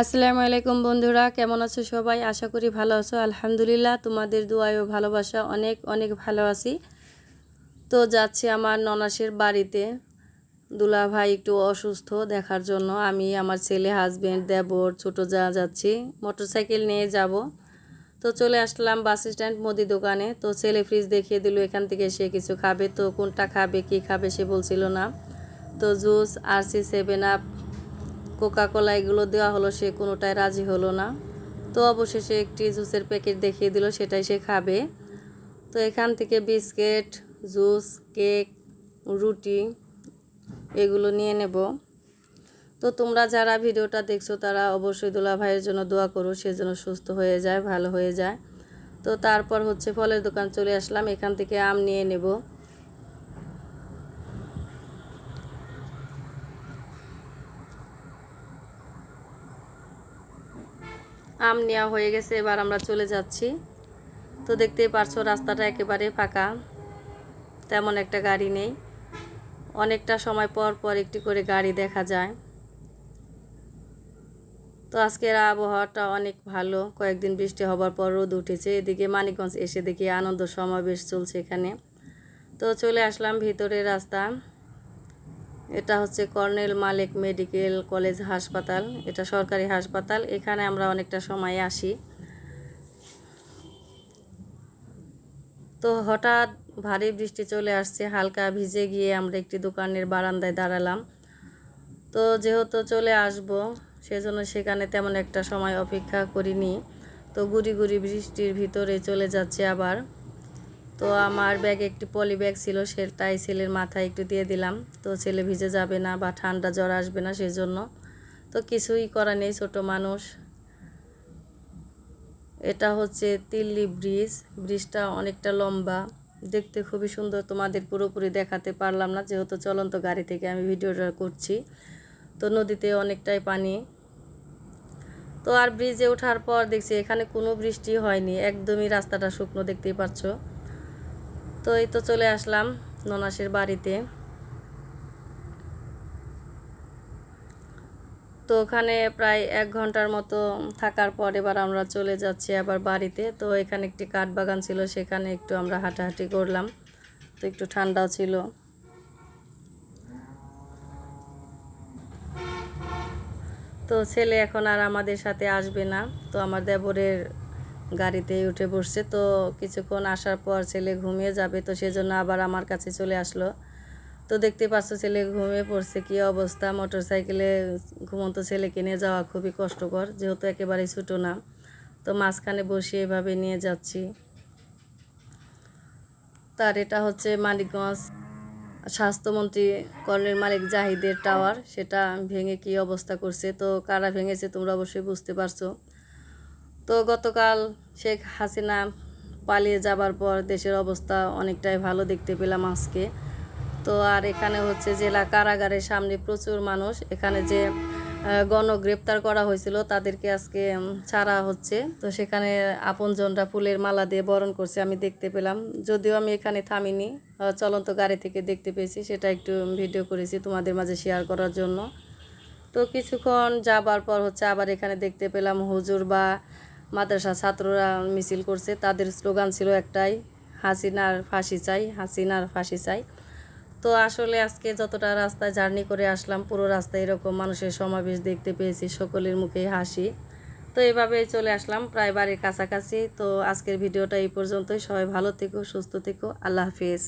আসসালামু আলাইকুম বন্ধুরা, কেমন আছো সবাই? আশা করি ভালো আছো। আলহামদুলিল্লাহ, তোমাদের দোয়ায় ও ভালোবাসা অনেক অনেক ভালো আছি। তো যাচ্ছি আমার ননাসের বাড়িতে। দুলা ভাই একটু অসুস্থ দেখার জন্য আমি আমার ছেলে হাজবেন্ড দেবর, ছোট যা যাচ্ছি মোটরসাইকেল নিয়ে যাব। তো চলে আসলাম বাস স্ট্যান্ড মুদি দোকানে। তো ছেলে ফ্রিজ দেখিয়ে দিল, এখান থেকে সে কিছু খাবে। তো কোনটা খাবে, কি খাবে সে বলছিল না। তো জুস আর সি সেভেন আপ কোকা কোলা এগুলো দেওয়া হলো, সে কোনোটাই রাজি হলো না। তো অবশেষে একটি জুসের প্যাকেট দেখিয়ে দিল, সেটাই সে খাবে। তো এখান থেকে বিস্কিট, জুস, কেক, রুটি এগুলো নিয়ে নেব। তো তোমরা যারা ভিডিওটা দেখছ, তারা অবশ্যই দোলা ভাইয়ের জন্য দোয়া করো, সে যেন সুস্থ হয়ে যায়, ভালো হয়ে যায়। তো তারপর হচ্ছে ফলের দোকান চলে আসলাম, এখান থেকে আম নিয়ে নেব। আম নেওয়া হয়ে গেছে, এবার আমরা চলে যাচ্ছি। তো দেখতেই পারছ, রাস্তাটা একেবারে ফাঁকা। তেমন একটা গাড়ি নেই। অনেকটা সময় পর পর একটি করে গাড়ি দেখা যায়। তো আজকের আবহাওয়াটা অনেক ভালো। কয়েকদিন বৃষ্টি হবার পর রোদ উঠেছে। এদিকে মানিকগঞ্জ এসে দেখি আনন্দ সমাবেশ চলছে এখানে। তো চলে আসলাম ভিতরের রাস্তা। এটা হচ্ছে কর্নেল মালিক মেডিকেল কলেজ হাসপাতাল, এটা সরকারি হাসপাতাল। এখানে আমরা অনেকটা সময় আসি। তো হঠাৎ ভারী বৃষ্টি চলে আসছে, হালকা ভিজে গিয়ে আমরা একটি দোকানের বারান্দায় দাঁড়ালাম। তো যেহেতু চলে আসব, সেজন্য সেখানে তেমন একটা সময় অপেক্ষা করিনি। তো গুড়ি গুড়ি বৃষ্টির ভিতরে চলে যাচ্ছে আবার। তো আমার ব্যাগে একটি পলি ব্যাগ ছিল সেটাই ছেলের মাথায় একটু দিয়ে দিলাম। তো ছেলে ভিজে যাবে না বা ঠান্ডা জ্বর আসবে না সেজন্য। তো কিছুই করা নেই, ছোট মানুষ। এটা হচ্ছে তিল্লি ব্রিজ। ব্রিজটা অনেকটা লম্বা। দেখতে খুবই সুন্দর, তোমাদের পুরোপুরি দেখাতে পারলাম না, যেহেতু চলন্ত গাড়ি থেকে আমি ভিডিওটা করছি। তো নদীতে অনেকটাই পানি। তো আর ব্রিজে ওঠার পর দেখছি এখানে কোনো বৃষ্টি হয়নি, একদমই রাস্তাটা শুকনো, দেখতেই পাচ্ছ। তো এই তো চলে আসলাম ননাসের বাড়িতে। তো ওখানে প্রায় এক ঘণ্টার মতো থাকার পর এবার আমরা চলে যাচ্ছি আবার বাড়িতে। তো এখানে একটি কাঠ বাগান ছিল, সেখানে একটু আমরা হাঁটাহাঁটি করলাম। তো একটু ঠান্ডাও ছিল। তো ছেলে এখন আর আমাদের সাথে আসবে না। তো আমার দেবরের গাড়িতে উঠে বসছে। তো কিছুক্ষণ আসার পর ছেলে ঘুমিয়ে যাবে, তো সেজন্য আবার আমার কাছে চলে আসলো। তো দেখতে পাচ্ছ ছেলে ঘুমিয়ে পড়ছে, কি অবস্থা? মোটর সাইকেলে ঘুমন্ত ছেলেকে নিয়ে যাওয়া খুবই কষ্টকর, যেহেতু একেবারেই ছোটো না। তো মাঝখানে বসে এভাবে নিয়ে যাচ্ছি। তার এটা হচ্ছে মানিকগঞ্জ স্বাস্থ্যমন্ত্রী কর্নেল মালিক জাহিদের টাওয়ার, সেটা ভেঙে কি অবস্থা করছে? তো কারা ভেঙেছে তোমরা অবশ্যই বুঝতে পারছ। তো গতকাল শেখ হাসিনা পালিয়ে যাবার পর দেশের অবস্থা অনেকটাই ভালো দেখতে পেলাম আজকে। তো আর এখানে হচ্ছে জেলা কারাগারের সামনে প্রচুর মানুষ। এখানে যে গণগ্রেপ্তার করা হয়েছিল তাদেরকে আজকে ছাড়া হচ্ছে। তো সেখানে আপনজনরা ফুলের মালা দিয়ে বরণ করছে, আমি দেখতে পেলাম। যদিও আমি এখানে থামিনি চলন্ত গাড়ি থেকে দেখতে পেয়েছি, সেটা একটু ভিডিও করেছি তোমাদের মাঝে শেয়ার করার জন্য। তো কিছুক্ষণ যাবার পর হচ্ছে আবার এখানে দেখতে পেলাম হুজুর বা মাদ্রাসা ছাত্ররা মিছিল করছে। তাদের স্লোগান ছিল একটাই, হাসিনার ফাঁসি চাই, হাসিনার ফাঁসি চাই। তো আসলে আজকে যতটা রাস্তায় জার্নি করে আসলাম, পুরো রাস্তায় এরকম মানুষের সমাবেশ দেখতে পেয়েছি, সকলের মুখেই হাসি। তো এভাবেই চলে আসলাম, প্রায় বাড়ির কাছাকাছি। তো আজকের ভিডিওটা এই পর্যন্তই। সবাই ভালো থেকো, সুস্থ থেকো। আল্লাহ হাফিজ।